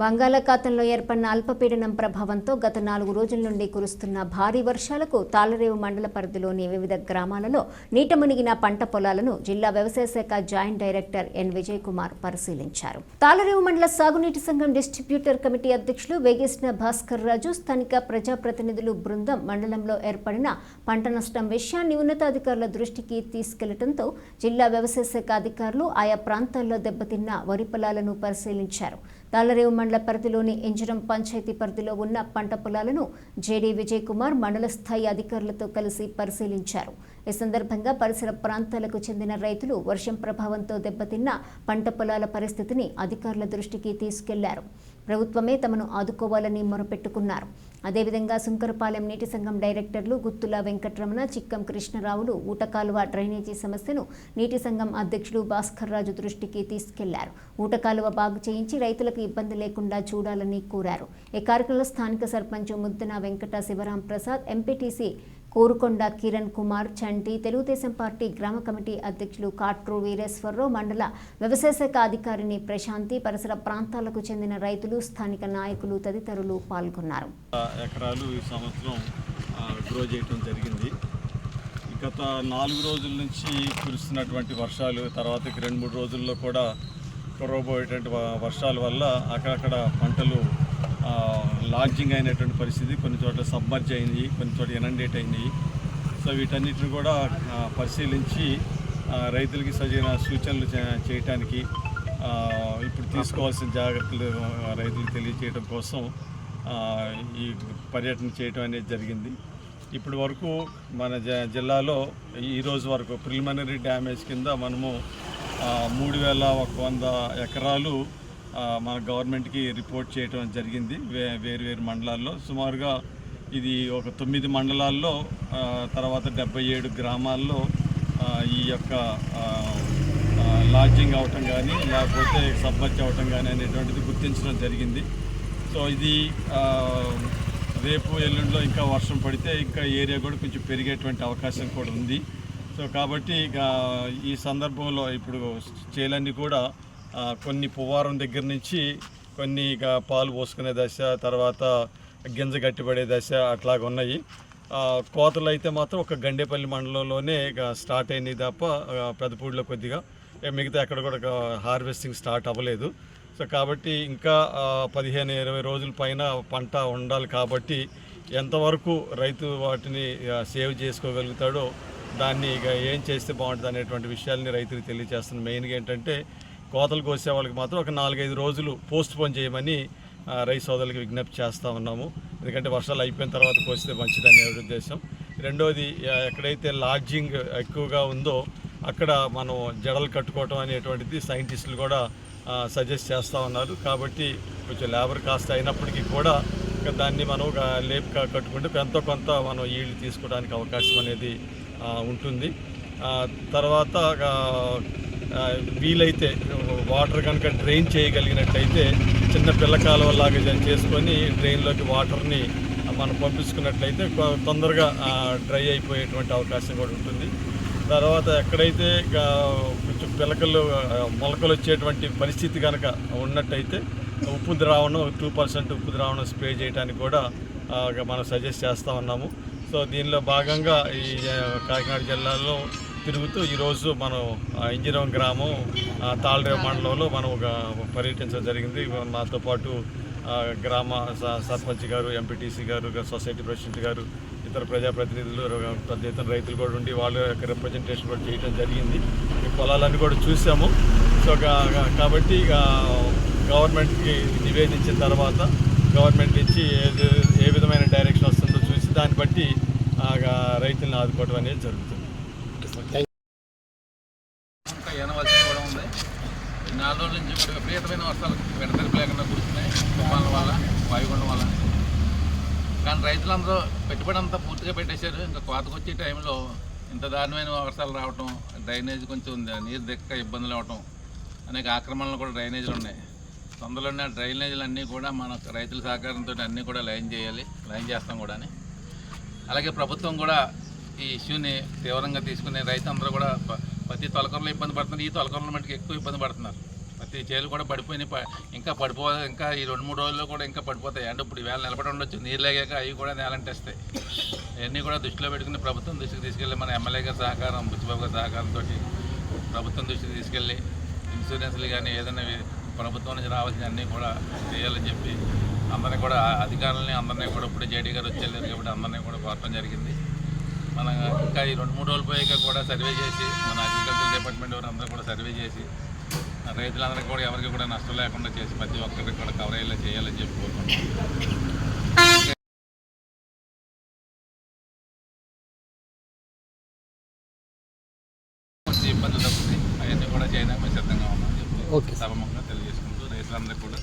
బంగాళాఖాతంలో ఏర్పడిన అల్పపీడనం ప్రభావంతో గత నాలుగు రోజుల నుండి కురుస్తున్న భారీ వర్షాలకు తాళరేవు మండల పరిధిలోని వివిధ గ్రామాలలో నీట మునిగిన పంట పొలాలను జిల్లా వ్యవసాయ శాఖ joint director N Vijay Kumar పరిశీలించారు. తాళరేవు మండల సాగునీటి సంఘం డిస్ట్రిబ్యూటర్ కమిటీ అధ్యక్షులు వేగేసిన భాస్కర్ రాజు స్థానిక ప్రజాప్రతినిధులు బృందం మండలంలో ఏర్పడిన పంట నష్టం విషయాన్ని ఉన్నతాధికారుల దృష్టికి తీసుకెళ్ళడంతో జిల్లా వ్యవసాయ శాఖ అధికారులు ఆయా ప్రాంతాల్లో దెబ్బతిన్న వరి పొలాలను పరిశీలించారు. తాళ్ళరేవు మండల పరిధిలోని ఇంజరం పంచాయతీ పరిధిలో ఉన్న పంట పొలాలను జేడీ విజయ్ కుమార్ మండల స్థాయి అధికారులతో కలిసి పరిశీలించారు. ఈ సందర్భంగా పరిసర ప్రాంతాలకు చెందిన రైతులు వర్షం ప్రభావంతో దెబ్బతిన్న పంట పొలాల పరిస్థితిని అధికారుల దృష్టికి తీసుకెళ్ళారు. ప్రభుత్వమే తమను ఆదుకోవాలని మొరపెట్టుకున్నారు. అదేవిధంగా సుంకరపాలెం నీటి సంఘం డైరెక్టర్లు గుత్తుల వెంకటరమణ చిక్కం కృష్ణరావులు ఊటకాలువ డ్రైనేజీ సమస్యను నీటి సంఘం అధ్యక్షులు భాస్కర్ రాజు దృష్టికి తీసుకెళ్ళారు. ఊటకాలువ బాగు చేయించి రైతులకు ఇబ్బంది లేకుండా చూడాలని కోరారు. ఈ కార్యక్రమంలో స్థానిక సర్పంచ్ ముద్దన వెంకట శివరాం ప్రసాద్ ఎంపీటీసీ ఊరుకొండ కిరణ్ కుమార్ చంటి తెలుగుదేశం పార్టీ గ్రామ కమిటీ అధ్యక్షులు కాట్రూ వీరేశ్వరరావు మండల వ్యవసాయ శాఖ అధికారిని ప్రశాంతి పరిసర ప్రాంతాలకు చెందిన రైతులు స్థానిక నాయకులు తదితరులు పాల్గొన్నారు. ఎకరాలు ఈ సంవత్సరం గ్రో చేయటం జరిగింది. గత నాలుగు రోజుల నుంచి కురుస్తున్నటువంటి వర్షాలు తర్వాతకి రెండు మూడు రోజుల్లో కూడా కురవబోయేటువంటి వర్షాల వల్ల అక్కడక్కడ పంటలు లాడ్జింగ్ అయినటువంటి పరిస్థితి. కొన్ని చోట్ల సబ్మర్జ్ అయింది కొన్ని చోట్ల ఎనండేట్ అయినాయి సో వీటన్నిటిని కూడా పరిశీలించి రైతులకి సరైన సూచనలు చేయటానికి ఇప్పుడు తీసుకోవాల్సిన జాగ్రత్తలు రైతులకు తెలియచేయడం కోసం ఈ పర్యటన చేయడం అనేది జరిగింది. ఇప్పటి వరకు మన జ జిల్లాలో ఈరోజు వరకు ప్రిలిమినరీ డ్యామేజ్ కింద మనము మూడు వేల ఒక వంద ఎకరాలు మన గవర్నమెంట్కి రిపోర్ట్ చేయడం జరిగింది వే వేరు వేరు మండలాల్లో. సుమారుగా ఇది ఒక తొమ్మిది మండలాల్లో తర్వాత డెబ్బై ఏడు గ్రామాల్లో ఈ యొక్క లాడ్జింగ్ అవటం కానీ లేకపోతే సబ్మర్జ్ అవటం కానీ అనేటువంటిది గుర్తించడం జరిగింది. సో ఇది రేపు ఎల్లుండిలో ఇంకా వర్షం పడితే ఇంకా ఏరియా కూడా కొంచెం పెరిగేటువంటి అవకాశం కూడా ఉంది. సో కాబట్టి ఈ సందర్భంలో ఇప్పుడు చేలన్నీ కూడా కొన్ని పువ్వారం దగ్గర నుంచి కొన్ని ఇక పాలు పోసుకునే దశ తర్వాత గింజ గట్టిపడే దశ అట్లాగ ఉన్నాయి. కోతలు అయితే మాత్రం ఒక గండేపల్లి మండలంలోనే ఇక స్టార్ట్ అయినాయి తప్ప పెద్దపూడిలో కొద్దిగా మిగతా ఎక్కడ కూడా హార్వెస్టింగ్ స్టార్ట్ అవ్వలేదు. సో కాబట్టి ఇంకా పదిహేను ఇరవై రోజుల పైన పంట ఉండాలి కాబట్టి ఎంతవరకు రైతు వాటిని సేవ్ చేసుకోగలుగుతాడో దాన్ని ఇక ఏం చేస్తే బాగుంటుంది అనేటువంటి విషయాల్ని రైతులకు తెలియజేస్తుంది మెయిన్గా ఏంటంటే కోతలు కోసే వాళ్ళకి మాత్రం ఒక నాలుగైదు రోజులు పోస్ట్ పోన్ చేయమని రైతు సోదరులకు విజ్ఞప్తి చేస్తూ ఉన్నాము. ఎందుకంటే వర్షాలు అయిపోయిన తర్వాత కోస్తే మంచిదనే ఉద్దేశం. రెండోది ఎక్కడైతే లాడ్జింగ్ ఎక్కువగా ఉందో అక్కడ మనం జడలు కట్టుకోవటం అనేటువంటిది సైంటిస్టులు కూడా సజెస్ట్ చేస్తూ ఉన్నారు. కాబట్టి కొంచెం లేబర్ కాస్ట్ అయినప్పటికీ కూడా దాన్ని మనం ఒక లేపు కట్టుకుంటే ఎంతో కొంత మనం ఈళ్ళు తీసుకోవడానికి అవకాశం అనేది ఉంటుంది. తర్వాత వీలైతే వాటర్ కనుక డ్రైన్ చేయగలిగినట్లయితే చిన్న పిల్ల కాలువలాగా చేసుకొని డ్రైన్లోకి వాటర్ని మనం పంపించుకున్నట్లయితే కొ- తొందరగా డ్రై అయిపోయేటువంటి అవకాశం కూడా ఉంటుంది. తర్వాత ఎక్కడైతే కొంచెం పిలకలు మొలకలు వచ్చేటువంటి పరిస్థితి కనుక ఉన్నట్టయితే ఉప్పు ద్రావణం టూ పర్సెంట్ ఉప్పు ద్రావణం స్ప్రే చేయడానికి కూడా మనం సజెస్ట్ చేస్తూ ఉన్నాము. సో దీనిలో భాగంగా ఈ కాకినాడ జిల్లాలో తిరుగుతూ ఈరోజు మనం ఇంజనీరం గ్రామం ఆ, తాళరేవు మండలంలో మనం ఒక పర్యటించడం జరిగింది. మాతో పాటు గ్రామ స- సర్పంచ్ గారు ఎంపీటీసీ గారు సొసైటీ ప్రెసిడెంట్ గారు ఇతర ప్రజాప్రతినిధులు పెద్ద ఎత్తున రైతులు కూడా ఉండి వాళ్ళ యొక్క రిప్రజెంటేషన్ కూడా చేయడం జరిగింది. ఈ పొలాలన్నీ కూడా చూసాము. సో కాబట్టి ఇక గవర్నమెంట్కి నివేదించిన తర్వాత గవర్నమెంట్ ఇచ్చి ఏ ఏ విధమైన డైరెక్షన్ వస్తుందో చూసి దాన్ని బట్టి ఆ, రైతులను ఆదుకోవడం అనేది జరుగుతుంది. ఇంకా ఏనవలసి కూడా ఉంది నాలుగు రోజుల నుంచి ఇప్పుడు విపరీతమైన వర్షాలు వెడతెరిపి లేకుండా కురుస్తున్నాయి తుఫాన్ల వల్ల వాయుగుండం వల్ల కానీ రైతులందరూ పెట్టుబడి అంతా పూర్తిగా పెట్టేశారు. ఇంకా కోతకొచ్చే టైంలో ఇంత దారుణమైన వర్షాలు రావటం డ్రైనేజ్ కొంచెం ఉంది, నీరు దిక్క ఇబ్బందులు అవటం అనేక ఆక్రమణలు కూడా డ్రైనేజీలు ఉన్నాయి. తొందరలో ఉన్న డ్రైనేజీలు అన్నీ కూడా మన రైతుల సహకారంతో అన్నీ కూడా లైన్ చేయాలి. లైన్ చేస్తాం కూడా అలాగే ప్రభుత్వం కూడా ఈ ఇష్యూని తీవ్రంగా తీసుకునే రైతు అందరూ కూడా ప్రతి తొలకరలో ఇబ్బంది పడుతున్నారు. ఈ తొలకరలో మటుకు ఎక్కువ ఇబ్బంది పడుతున్నారు. ప్రతి చేలు కూడా పడిపోయినాయి. ప- ఇంకా పడిపో ఇంకా ఈ రెండు మూడు రోజుల్లో కూడా ఇంకా పడిపోతాయి. అంటే ఇప్పుడు వేళ నిలబడి ఉండొచ్చు. నీరు లేగాక అవి కూడా నేలంటేస్తాయి. ఇవన్నీ కూడా దృష్టిలో పెట్టుకుని ప్రభుత్వం దృష్టికి తీసుకెళ్ళి మన ఎమ్మెల్యే గారి సహకారం బుచ్చిబాబు గారి సహకారంతో ప్రభుత్వం దృష్టికి తీసుకెళ్ళి ఇన్సూరెన్స్లు కానీ ఏదైనా ప్రభుత్వం నుంచి రావాల్సిన అన్నీ కూడా చేయాలని చెప్పి అందరినీ కూడా అధికారులని అందరినీ కూడా ఇప్పుడు జేడీ గారు వచ్చేళ్ళారు కాబట్టి అందరినీ కూడా కోరటం జరిగింది. మన ఇంకా ఈ రెండు మూడు రోజులు పోయాక కూడా సర్వే చేసి మన అగ్రికల్చర్ డిపార్ట్మెంట్ వారు అందరూ కూడా సర్వే చేసి రైతులందరికీ కూడా ఎవరికి కూడా నష్టం లేకుండా చేసి ప్రతి ఒక్కరికి కూడా కవర్ అయ్యేలా చేయాలని చెప్పి కోరుకుంటున్నాం. ఇబ్బందులు తప్పుతాయి. అవన్నీ కూడా చేయడానికి సిద్ధంగా ఉన్నామని చెప్పి ఓకే సభముఖంగా తెలియజేసుకుంటూ రైతులందరికీ కూడా